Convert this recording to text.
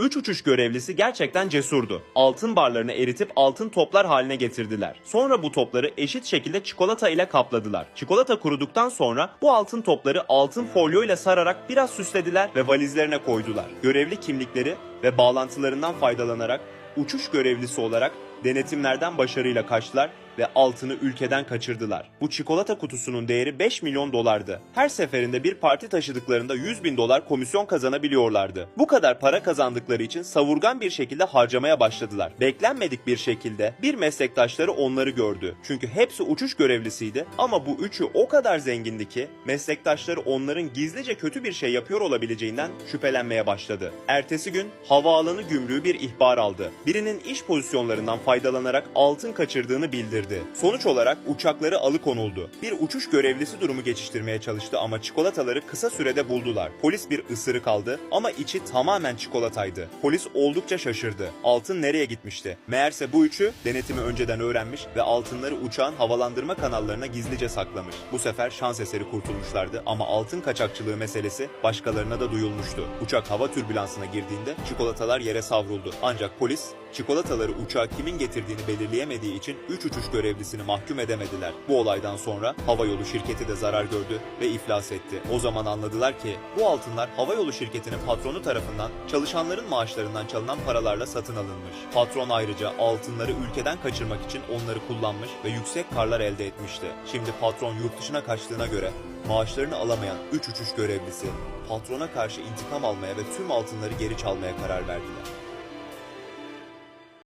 Üç uçuş görevlisi gerçekten cesurdu. Altın barlarını eritip altın toplar haline getirdiler. Sonra bu topları eşit şekilde çikolata ile kapladılar. Çikolata kuruduktan sonra bu altın topları altın folyo ile sararak biraz süslediler ve valizlerine koydular. Görevli kimlikleri ve bağlantılarından faydalanarak uçuş görevlisi olarak denetimlerden başarıyla kaçtılar ve altını ülkeden kaçırdılar. Bu çikolata kutusunun değeri 5 milyon dolardı. Her seferinde bir parti taşıdıklarında 100 bin dolar komisyon kazanabiliyorlardı. Bu kadar para kazandıkları için savurgan bir şekilde harcamaya başladılar. Beklenmedik bir şekilde bir meslektaşları onları gördü. Çünkü hepsi uçuş görevlisiydi ama bu üçü o kadar zengindi ki meslektaşları onların gizlice kötü bir şey yapıyor olabileceğinden şüphelenmeye başladı. Ertesi gün havaalanı gümrüğü bir ihbar aldı. Birinin iş pozisyonlarından faydalanarak altın kaçırdığını bildirdi. Sonuç olarak uçakları alıkonuldu. Bir uçuş görevlisi durumu geçiştirmeye çalıştı ama çikolataları kısa sürede buldular. Polis bir ısırık aldı ama içi tamamen çikolataydı. Polis oldukça şaşırdı. Altın nereye gitmişti? Meğerse bu üçü denetimi önceden öğrenmiş ve altınları uçağın havalandırma kanallarına gizlice saklamış. Bu sefer şans eseri kurtulmuşlardı ama altın kaçakçılığı meselesi başkalarına da duyulmuştu. Uçak hava türbülansına girdiğinde çikolatalar yere savruldu. Ancak polis çikolataları uçağa kimin getirdiğini belirleyemediği için 3 uçuş görevlisini mahkum edemediler. Bu olaydan sonra havayolu şirketi de zarar gördü ve iflas etti. O zaman anladılar ki bu altınlar havayolu şirketinin patronu tarafından çalışanların maaşlarından çalınan paralarla satın alınmış. Patron ayrıca altınları ülkeden kaçırmak için onları kullanmış ve yüksek karlar elde etmişti. Şimdi patron yurt dışına kaçtığına göre maaşlarını alamayan 3 uçuş görevlisi patrona karşı intikam almaya ve tüm altınları geri çalmaya karar verdiler.